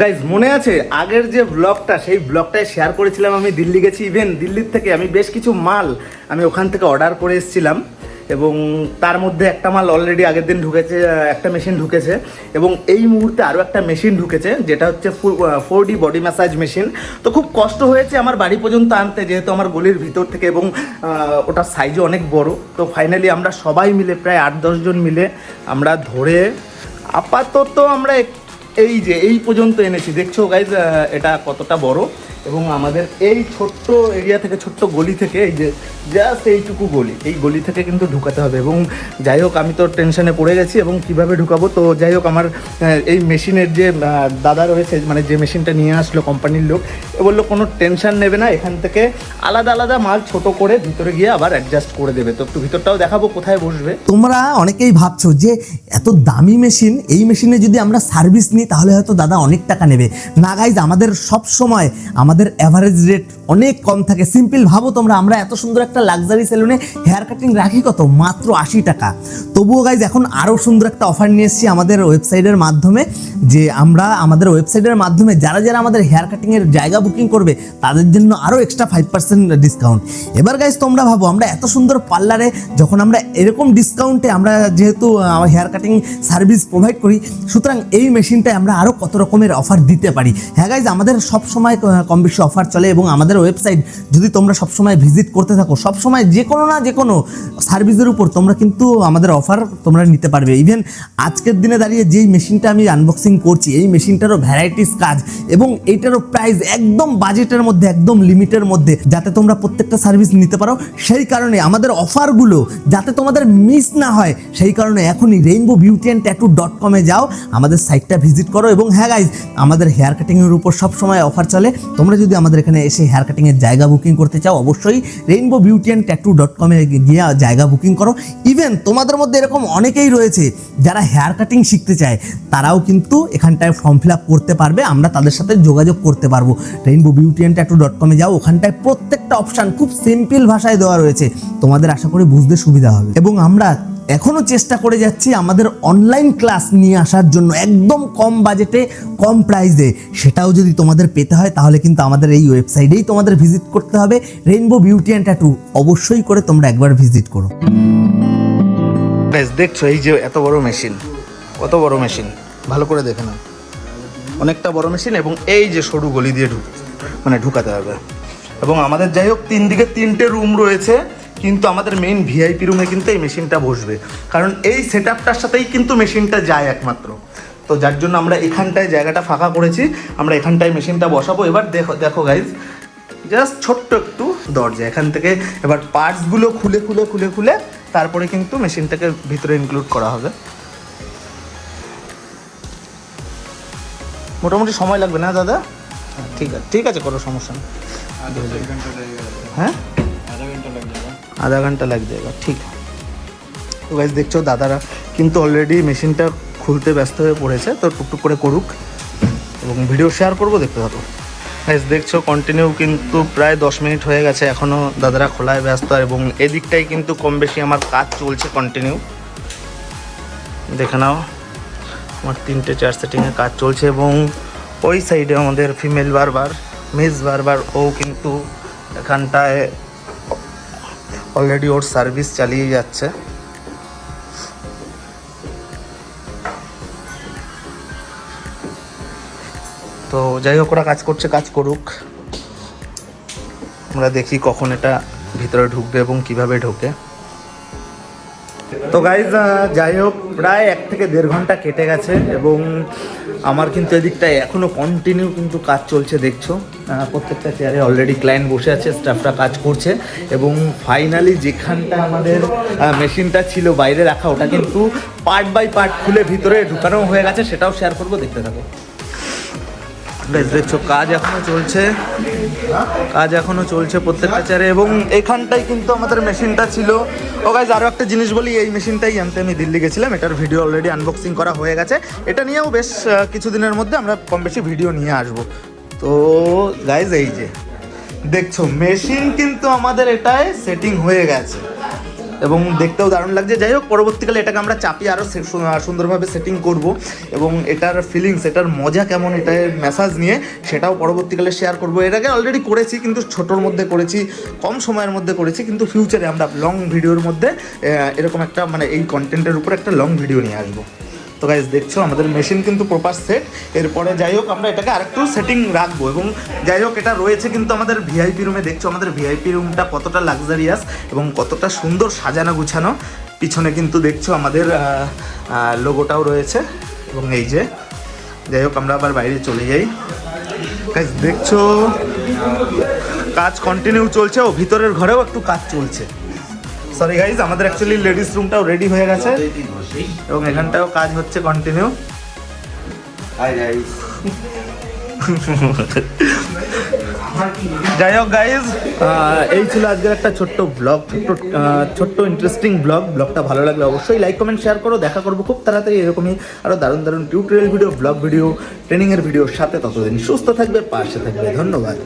Guys মনে আছে আগের যে ব্লগটা সেই ব্লগটায় শেয়ার করেছিলাম আমি, দিল্লি গেছি ইভেন দিল্লির থেকে আমি বেশ কিছু মাল আমি ওখান থেকে অর্ডার করে এসেছিলাম। এবং তার মধ্যে একটা মাল অলরেডি আগের দিন ঢুকেছে একটা মেশিন ঢুকেছে। এবং এই মুহূর্তে আরও একটা মেশিন ঢুকেছে, যেটা হচ্ছে four D body massage machine তো খুব কষ্ট হয়েছে আমার বাড়ি পর্যন্ত আনতে, যেহেতু আমার গলির ভিতর থেকে এবং ওটার সাইজও অনেক বড়। তো ফাইনালি আমরা সবাই মিলে, প্রায় আট দশজন মিলে আমরা ধরে আপাতত আমরা এই যে এই পর্যন্ত এনেছি। দেখছ গাইজ এটা কতটা বড়? এবং আমাদের এই ছোট্ট এরিয়া থেকে, ছোট্ট গলি থেকে, এই যে জাস্ট এইটুকু গলি, এই গলি থেকে কিন্তু ঢুকাতে হবে। এবং যাই হোক, আমি তো টেনশনে পড়ে গেছি এবং কীভাবে ঢুকাবো? তো যাই হোক, আমার এই মেশিনের যে দাদা রয়েছে মানে যে মেশিনটা নিয়ে আসলো কোম্পানির লোক, এ বলল, কোনো টেনশন নেবে না, এখান থেকে আলাদা আলাদা মাল ছোট করে ভিতরে গিয়ে আবার অ্যাডজাস্ট করে দেবে। তো একটু ভিতরটাও দেখাবো, কোথায় বসবে। তোমরা অনেকেই ভাবছ যে, এত দামি মেশিন এই মেশিনে যদি আমরা সার্ভিস নিই, তাহলে হয়তো দাদা অনেক টাকা নেবে। না গাইজ আমাদের সব সময় আমাদের অ্যাভারেজ রেট অনেক কম থাকে। সিম্পল ভাবো তোমরা, আমরা এত সুন্দর একটা লাক্সারি সেলুনে হেয়ার কাটিং রাখি কত? মাত্র আশি টাকা। তবুও গাইজ এখন আরও সুন্দর একটা অফার নিয়ে এসেছি আমাদের ওয়েবসাইটের মাধ্যমে, যে আমরা আমাদের ওয়েবসাইটের মাধ্যমে যারা যারা আমাদের হেয়ার কাটিংয়ের জায়গা বুকিং করবে, তাদের জন্য আরও এক্সট্রা ফাইভ পার্সেন্ট ডিসকাউন্ট এবার গাইজ তোমরা ভাবো, আমরা এত সুন্দর পার্লারে যখন আমরা এরকম ডিসকাউন্টে আমরা যেহেতু হেয়ার কাটিং সার্ভিস প্রোভাইড করি, সুতরাং এই মেশিনটায় আমরা আরও কত রকমের অফার দিতে পারি। হ্যাঁ গাইজ আমাদের সব সময় কম বেশি অফার চলে এবং আমাদের ওয়েবসাইট যদি তোমরা সব সময় ভিজিট করতে থাকো সব সময় যে কোনো না যে কোনো সার্ভিসের উপর তোমরা কিন্তু আমাদের অফার তোমরা নিতে পারবে। ইভেন আজকের দিনে দাঁড়িয়ে যেই মেশিনটা আমি আনবক্সিং করছি, এই মেশিনটারও ভ্যারাইটিস কাজ এবং এইটারও প্রাইস একদম বাজেটের মধ্যে, একদম লিমিটের মধ্যে যাতে তোমরা প্রত্যেকটা সার্ভিস নিতে পারো। সেই কারণে আমাদের অফারগুলো যাতে তোমাদের মিস না হয়, সেই কারণে এখনই Rainbow Beauty and Tattoo dot কমে যাও, আমাদের সাইটটা ভিজিট করো এবং হ্যাঁ গাইজ আমাদের হেয়ার কাটিংয়ের উপর সবসময় অফার চলে। তোমরা যদি আমাদের এখানে এসে হেয়ার কাটিংয়ের জায়গা বুকিং করতে চাও, অবশ্যই Rainbow Beauty and Tattoo dot কমে গিয়ে জায়গা বুকিং করো। ইভেন তোমাদের মধ্যে এরকম অনেকেই রয়েছে যারা হেয়ার কাটিং শিখতে চায়, তারাও কিন্তু এখানটায় ফর্ম ফিল আপ করতে পারবে, আমরা তাদের সাথে যোগাযোগ করতে পারব। Rainbow Beauty and Tattoo dot কমে যাও, ওখানটায় প্রত্যেকটা অপশান খুব সিম্পল ভাষায় দেওয়া রয়েছে। তোমাদের আশা করি বুঝতে সুবিধা হবে। এবং আমরা এখনও চেষ্টা করে যাচ্ছি আমাদের অনলাইন ক্লাস নিয়ে আসার জন্য, একদম কম বাজেটে কম প্রাইসে সেটাও যদি তোমাদের পেতে হয়, তাহলে কিন্তু আমাদের এই ওয়েবসাইটেই তোমাদের ভিজিট করতে হবে। রেইনবো বিউটি অ্যান্ড ট্যাটু অবশ্যই করে তোমরা একবার ভিজিট করো। দেখছ, এই যে এত বড় মেশিন কত বড় মেশিন ভালো করে দেখে নাও। অনেকটা বড় মেশিন এবং এই যে সরু গলি দিয়ে ঢুক মানে ঢুকাতে হবে। এবং আমাদের যাই হোক তিন দিকে তিনটে রুম রয়েছে। কিন্তু আমাদের মেইন ভিআইপি রুমে কিন্তু এই মেশিনটা বসবে। কারণ এই সেট আপটার সাথেই কিন্তু মেশিনটা যায় একমাত্র। তো যার জন্য আমরা এখানটায় জায়গাটা ফাঁকা করেছি আমরা এখানটায় মেশিনটা বসাবো। এবার দেখো দেখো গাইজ জাস্ট ছোট্ট একটু দরজা। এখান থেকে এবার পার্টসগুলো খুলে খুলে খুলে খুলে তারপরে কিন্তু মেশিনটাকে ভিতরে ইনক্লুড করা হবে। মোটামুটি সময় লাগবে না দাদা? ঠিক আছে ঠিক আছে কোনো সমস্যা নেই। হ্যাঁ? আধা ঘণ্টা লাগ যাবে ঠিক। তো গাইজ দেখছ দাদারা কিন্তু অলরেডি মেশিনটা খুলতে ব্যস্ত হয়ে পড়েছে, তো টুকটুক করে করুক। এবং ভিডিও শেয়ার করব, দেখতে থাকো। গাইজ দেখছ কন্টিনিউ কিন্তু প্রায় দশ মিনিট হয়ে গেছে এখনও দাদারা খোলায় ব্যস্ত। এবং এদিকটাই কিন্তু কম বেশি আমার কাজ চলছে কন্টিনিউ দেখে নাও, আমার তিনটে চার সেটিংয়ে কাজ চলছে এবং ওই সাইডে আমাদের ফিমেল বারবার মিস বারবার ও কিন্তু এখানটায় অলরেডি ওর সার্ভিস চালিয়ে যাচ্ছে। তো যাই হোক, ওরা কাজ করছে, কাজ করুক। আমরা দেখি কখন এটা ভিতরে ঢুকবে এবং কীভাবে ঢোকে। তো গাইজ যাই হোক, প্রায় এক থেকে দেড় ঘণ্টা কেটে গেছে এবং আমার কিন্তু এদিকটায় এখনও কন্টিনিউ কিন্তু কাজ চলছে, দেখছ। প্রত্যেকটা চেয়ারে অলরেডি ক্লায়েন্ট বসে আছে স্টাফরা কাজ করছে এবং ফাইনালি যেখানটা আমাদের মেশিনটা ছিল বাইরে রাখা, ওটা কিন্তু পার্ট বাই পার্ট খুলে ভিতরে ঢুকানো হয়ে গেছে, সেটাও শেয়ার করব, দেখতে থাকো। বেশ দেখছ, কাজ এখনও চলছে। কাজ এখনও চলছে প্রত্যেকটা চারে এবং এখানটাই কিন্তু আমাদের মেশিনটা ছিল। ও গাইজ আরও একটা জিনিস বলি, এই মেশিনটাই আনতে আমি দিল্লি গেছিলাম। এটার ভিডিও অলরেডি আনবক্সিং করা হয়ে গেছে। এটা নিয়েও বেশ কিছুদিনের মধ্যে আমরা কম বেশি ভিডিও নিয়ে আসব। তো গাইজ এই যে, দেখছ, মেশিন কিন্তু আমাদের এটায় সেটিং হয়ে গেছে। এবং দেখতেও দারুণ লাগছে। যাই হোক, পরবর্তীকালে এটাকে আমরা চাপিয়ে আরও সুন্দরভাবে সেটিং করব এবং এটার ফিলিংস এটার মজা কেমন এটার মেসাজ নিয়ে সেটাও পরবর্তীকালে শেয়ার করব। এটাকে অলরেডি করেছি, কিন্তু ছোটোর মধ্যে করেছি, কম সময়ের মধ্যে করেছি, কিন্তু ফিউচারে আমরা লং ভিডিওর মধ্যে এরকম একটা মানে এই কন্টেন্টের উপর একটা লং ভিডিও নিয়ে আসব। তো গাইজ দেখছ, আমাদের মেশিন কিন্তু প্রপার সেট এরপরে যাই হোক, আমরা এটাকে আরেকটু সেটিং রাখব এবং যাই হোক, এটা রয়েছে কিন্তু আমাদের ভিআইপি রুমে দেখছ, আমাদের ভিআইপি রুমটা কতটা লাক্সারিয়াস এবং কতটা সুন্দর সাজানো গুছানো। পিছনে কিন্তু দেখছ, আমাদের লোগোটাও রয়েছে এবং এই যে, যাই হোক, আমরা আবার বাইরে চলে যাই। গাইজ দেখছ, কাজ কন্টিনিউ চলছে, ও ভিতরের ঘরেও একটু কাজ চলছে। সরি গাইজ আমাদের অ্যাকচুয়ালি লেডিস রুমটাও রেডি হয়ে গেছে। এবং এখানটাও কাজ হচ্ছে কন্টিনিউ যাই হোক গাইজ এই ছিল আজকের একটা ছোট্ট ব্লগ ছোট্ট ছোট্ট ইন্টারেস্টিং ব্লগ ব্লগটা ভালো লাগলে অবশ্যই লাইক কমেন্ট শেয়ার করো। দেখা করব খুব তাড়াতাড়ি এরকমই আরও দারুণ দারুণ টিউটোরিয়াল ভিডিও ব্লগ ভিডিও ট্রেনিংয়ের ভিডিওর সাথে ততদিন সুস্থ থাকবে পাশে থাকবে। ধন্যবাদ।